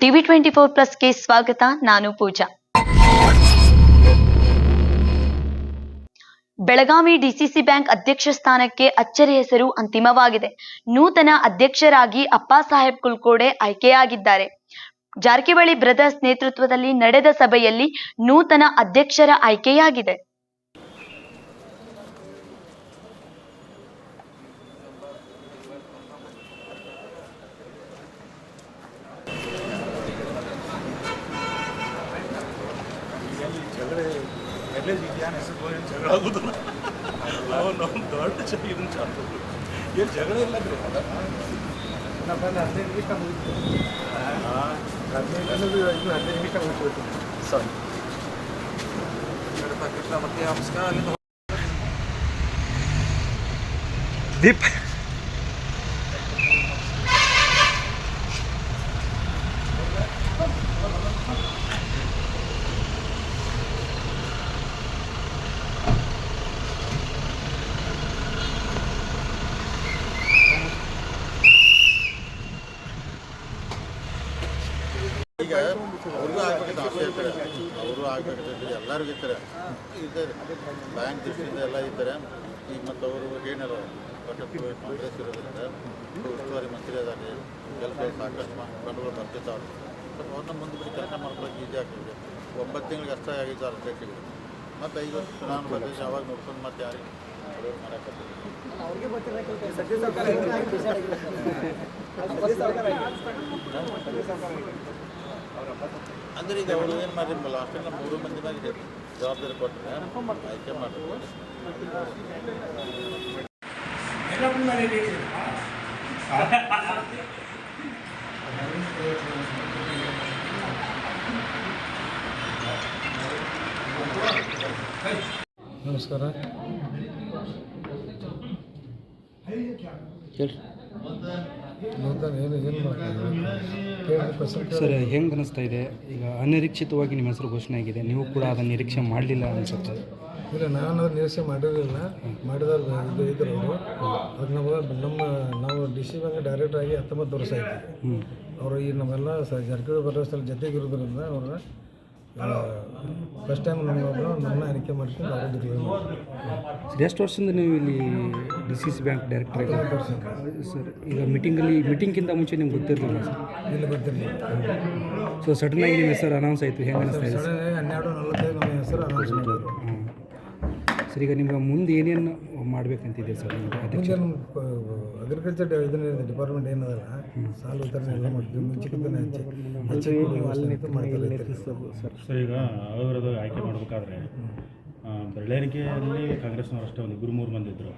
TV twenty four ಪ್ಲಸ್ಗೆ ಸ್ವಾಗತ, ನಾನು ಪೂಜಾ. Belagavi DCC bank ಅಧ್ಯಕ್ಷ ಸ್ಥಾನಕ್ಕೆ ಅಚ್ಚರಿ ಹೆಸರು ಅಂತಿಮವಾಗಿದೆ. ನೂತನ ಅಧ್ಯಕ್ಷರಾಗಿ ಅಪ್ಪಾಸಾಹೇಬ್ ಕುಲ್ಕೋಡೆ ಆಯ್ಕೆಯಾಗಿದ್ದಾರೆ. ಜಾರಕಿಹೊಳಿ ಬ್ರದರ್ಸ್ ನೇತೃತ್ವದಲ್ಲಿ ನಡೆದ ಸಭೆಯಲ್ಲಿ ನೂತನ ಅಧ್ಯಕ್ಷರ ಆಯ್ಕೆಯಾಗಿದೆ. ಜಗಳ ಎಲ್ಲೇ ಇದೆಯಾ ಹೆಸರು ಏನು ಜಗಳ ಆಗೋದಿಲ್ಲ ನಾವು ನಮ್ಮ ದೊಡ್ಡ ಜ ಇದನ್ನು ಚಾಲು ಏನು ಜಗಳ ಇಲ್ಲ ರೀ ಸರಿ ದೀಪ್ ಈಗ ಅವ್ರಿಗೂ ಆಗ್ಬೇಕಂತ ಆಸೆ ಇರ್ತಾರೆ. ಅವರು ಆಗ್ಬೇಕಂತ ಎಲ್ಲರಿಗೂ ಇರ್ತಾರೆ. ಇದ್ದಾರೆ ಬ್ಯಾಂಕ್ ದೃಷ್ಟಿಯಿಂದ ಎಲ್ಲ ಇದ್ದಾರೆ ಈಗ ಮತ್ತು ಅವರು ಏನಾರ ಕಾಂಗ್ರೆಸ್ ಇರೋದ್ರಿಂದ ಉಸ್ತುವಾರಿ ಮಂತ್ರಿ ಅದಾರೆ ಕೆಲಸ ಸಾಕಷ್ಟು ಕಂಡುಗಳು ಬರ್ತಿರ್ತಾವೆ ಸ್ವಲ್ಪ ಅವ್ರನ್ನ ಮುಂದೆ ಬಿಟ್ಟು ಕೆಲಸ ಮಾಡ್ಕೊಳ್ಳೋಕೆ ಈಜಿ ಆಗ್ತದೆ. ಒಂಬತ್ತು ತಿಂಗಳಿಗೆ ಅಷ್ಟೇ ಆಗಿದ್ದಾರೆ. ಅಧ್ಯಕ್ಷರಿಗೆ ಮತ್ತು ಈಗ ಚುನಾವಣೆ ಬರ್ತೈತೆ ಅವಾಗ ನೋಡ್ಕೊಂಡು ಮತ್ತೆ ಯಾರಿಗೆ ಮಾಡಕ್ಕೆ ಅಂದ್ರೆ ಈಗ ಅವರು ಏನು ಮಾಡಿರಲ್ಲ ಲಾಸ್ಟ್ ಟೈಮ್ ಮೂರು ಮಂದಿ ಮ್ಯಾಗೆ ಜವಾಬ್ದಾರಿ ಕೊಟ್ಟರೆ ಆಯ್ಕೆ ಮಾಡ್ತಾರೆ ನಮಸ್ಕಾರ ನೂತನ ಏನು ಏನು ಮಾಡ್ತಾರೆ ಸರ್ ಹೆಂಗೆ ಅನಿಸ್ತಾ ಇದೆ? ಈಗ ಅನಿರೀಕ್ಷಿತವಾಗಿ ನಿಮ್ಮ ಹೆಸರು ಘೋಷಣೆ ಆಗಿದೆ. ನೀವು ಕೂಡ ಅದನ್ನು ನಿರೀಕ್ಷೆ ಮಾಡಲಿಲ್ಲ ಅನಿಸುತ್ತೆ. ಇಲ್ಲ ನಾನು ನಿರೀಕ್ಷೆ ಮಾಡಿರಲಿಲ್ಲ. ಮಾಡಿದ ಇದು ಇದ್ರು ಅವರು. ಅದು ನಮಗೆ ನಮ್ಮ ನಾವು ಡಿ ಸಿ ಬ್ಯಾಂಕ್ ಡೈರೆಕ್ಟ್ ಆಗಿ ಹತ್ತೊಂಬತ್ತು ವರ್ಷ ಆಯಿತು. ಅವರು ಈ ನಮ್ಮೆಲ್ಲ ಜಾರಕಿಹೊಳಿ ಬರೋಷ್ಟಲ್ಲಿ ಜೊತೆಗಿರೋದ್ರಿಂದ ಅವ್ರನ್ನ ಫಸ್ಟ್ ಟೈಮ್ ನಮ್ಮ ನಮ್ಮನ್ನ ಆಯ್ಕೆ ಮಾಡ್ಕೊಂಡು ಸರ್ ಎಷ್ಟು ವರ್ಷದಿಂದ ನೀವು ಇಲ್ಲಿ D C C bank director sir ಈಗ ಮೀಟಿಂಗಲ್ಲಿ ಮೀಟಿಂಗ್ಗಿಂತ ಮುಂಚೆ ನಿಮ್ಗೆ ಗೊತ್ತಿರಲಿಲ್ಲ ಸರ್? ಇಲ್ಲಿ ಗೊತ್ತಿರಲಿಲ್ಲ. ಸೊ ಸಡನ್ನಾಗಿ ನಿಮ್ಮ ಹೆಸರು ಅನೌನ್ಸ್ ಆಯಿತು ಹೆಂಗೆ ಅನಿಸ್ತಾ ಇದೆ? ಸಡನ್ ಹನ್ನೆರಡು ನಲವತ್ತೈದು ನಮ್ಮ ಹೆಸರು ಅನೌನ್ಸ್ ಮಾಡಿದ್ರು. ಸರ್ ಈಗ ನಿಮ್ಗೆ ಮುಂದೆ ಏನೇನು ಮಾಡಬೇಕಂತಿದೆ ಸರ್ ಅಗ್ರಿಕಲ್ಚರ್ ಇದನ್ನ ಡಿಪಾರ್ಟ್ಮೆಂಟ್ ಏನದಲ್ಲ ಸಾಲ ವಿತರಣೆ ಎಲ್ಲ ಮಾಡ್ತೀವಿ. ಮುಂಚಿತನೇ ಹಚ್ಚಿ ಈಗ ಅವರದು ಆಯ್ಕೆ ಮಾಡಬೇಕಾದ್ರೆ ಬೆಳ್ಳೇರಿಕೆಯಲ್ಲಿ ಕಾಂಗ್ರೆಸ್ನವರಷ್ಟೇ ಒಂದು ಇಬ್ಬರು ಮೂರು ಮಂದಿ ಇದ್ದರು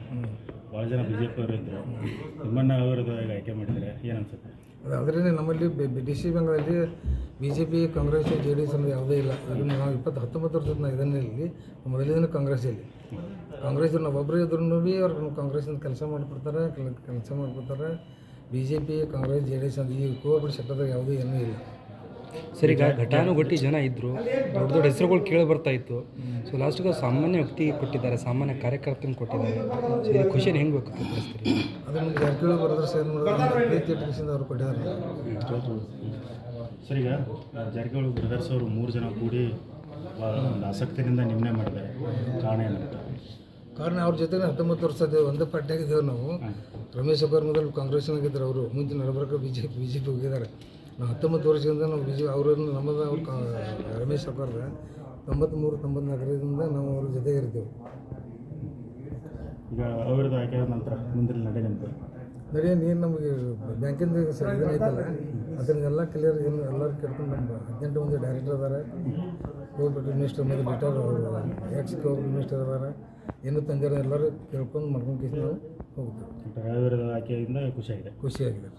ಭಾಳ ಜನ ಬಿ ಜೆ ಪಿಯವರು ಇದ್ದರು ಇದ್ರು. ಅವರದು ಈಗ ಆಯ್ಕೆ ಮಾಡಿದ್ರೆ ಏನು ಅನ್ಸುತ್ತೆ? ಅದು ಅದರಿಂದ ನಮ್ಮಲ್ಲಿ ಡಿ ಸಿ ಬ್ಯಾಂಕ್ನಲ್ಲಿ B J P Congress J D S ಅನ್ನೋದು ಯಾವುದೇ ಇಲ್ಲ. ಅದನ್ನು ನಾವು ಇಪ್ಪತ್ತು ಹತ್ತೊಂಬತ್ತು ವರ್ಷದ ನಾವು ಇದನ್ನೇ ಇಲ್ಲಿ ಮೊದಲಿಂದ ಕಾಂಗ್ರೆಸ್ ಇಲ್ಲಿ. ಕಾಂಗ್ರೆಸ್ ನಾವು ಒಬ್ಬರು ಇದ್ರೂ ಭೀ ಅವ್ರು ಕಾಂಗ್ರೆಸ್ಸಿಂದ ಕೆಲಸ ಮಾಡಿಕೊಡ್ತಾರೆ ಕೆಲಸ ಮಾಡಿಕೊಡ್ತಾರೆ. B J P Congress J D S ಅಂತ ಈ ಕೋಪ ಶಬ್ದದಾಗ ಯಾವುದೂ ಏನೂ ಇಲ್ಲ. ಸರ್ ಈಗ ಘಟಾನುಘಟಿ ಜನ ಇದ್ದರು ದೊಡ್ಡ ದೊಡ್ಡ ಹೆಸರುಗಳು ಕೇಳಿ ಬರ್ತಾ ಇತ್ತು. ಸೊ ಲಾಸ್ಟಿಗೆ ಸಾಮಾನ್ಯ ವ್ಯಕ್ತಿಗೆ ಕೊಟ್ಟಿದ್ದಾರೆ ಸಾಮಾನ್ಯ ಕಾರ್ಯಕರ್ತನ ಕೊಟ್ಟಿದ್ದಾರೆ. ಸೊ ಇದು ಖುಷಿನ ಹೆಂಗೆ ಬೇಕು ಅದು ನಮ್ಗೆ ಜಾರಕಿಹೊಳಿ ಬರೋದ್ರ ಸೇರ್ ಮಾಡಿದ್ರೆ ಪ್ರೀತಿ ಅವ್ರು ಕೊಟ್ಟಿದ್ದಾರೆ. ಸರ್ ಈಗ ಜಾರಕಿಹೊಳಿ ಬ್ರದರ್ಸ್ ಅವರು ಮೂರು ಜನ ಕೂಡಿ ಒಂದು ಆಸಕ್ತಿಯಿಂದ ನಿರ್ಣಯ ಮಾಡಿದ್ದಾರೆ. ಕಾರಣ ಏನಂತ? ಕಾರಣ ಅವ್ರ ಜೊತೆ ಹತ್ತೊಂಬತ್ತು ವರ್ಷ ಇದ್ದೇವೆ ಒಂದೇ ಪಾರ್ಟಿಯಾಗಿದ್ದೇವೆ ನಾವು. ರಮೇಶ್ ಅವ್ರ ಮೊದಲು ಕಾಂಗ್ರೆಸ್ನಾಗಿದ್ದರು ಅವರು. ಮುಂಚೆ ನಡಬರ್ಕ B J P B J P ಹೋಗಿದ್ದಾರೆ. ನಾವು ಹತ್ತೊಂಬತ್ತು ವರ್ಷದಿಂದ ನಾವು ಬಿ ಜೆ ಅವರನ್ನು ನಮ್ಮದು ಅವ್ರು ರಮೇಶ್ ಅವ್ರದ ತೊಂಬತ್ತ್ಮೂರು ತೊಂಬತ್ನಾಲ್ಕರಿಂದ ನಾವು ಅವ್ರ ಜೊತೆಗೆ ಇರ್ತೀವಿ. ಈಗ ಅವ್ರದ್ದು ಆಯ್ಕೆ ನಂತರ ಮುಂದಿನ ನಡೆ ನಡಿ ನಮಗೆ ಬ್ಯಾಂಕಿಂದ ಇದನ್ನ ಐತಲ್ಲ ಅದನ್ನೆಲ್ಲ ಕ್ಲಿಯರ್ ಏನು ಎಲ್ಲರೂ ಕೇಳ್ಕೊಂಡು ನಮ್ಮ ಹದಿನೆಂಟು ಮಂದಿ ಡೈರೆಕ್ಟರ್ ಅದಾರೆ ಕೋಆಪರೇಟಿವ್ ಮಿನಿಸ್ಟರ್ ಮೇಲೆ ರಿಟೈರ್ ಎಕ್ಸ್ ಕೋಆಪರೇಟಿವ್ ಮಿನಿಸ್ಟರ್ ಅದಾರೆ ಏನು ತಂದಿರೋ ಎಲ್ಲರೂ ಕೇಳ್ಕೊಂಡು ಮಾಡ್ಕೊಂಡು ನಾವು ಹೋಗ್ತೀವಿ ಆಯ್ಕೆಯಿಂದ ಖುಷಿಯಾಗಿದೆ. ಖುಷಿಯಾಗಿದೆ.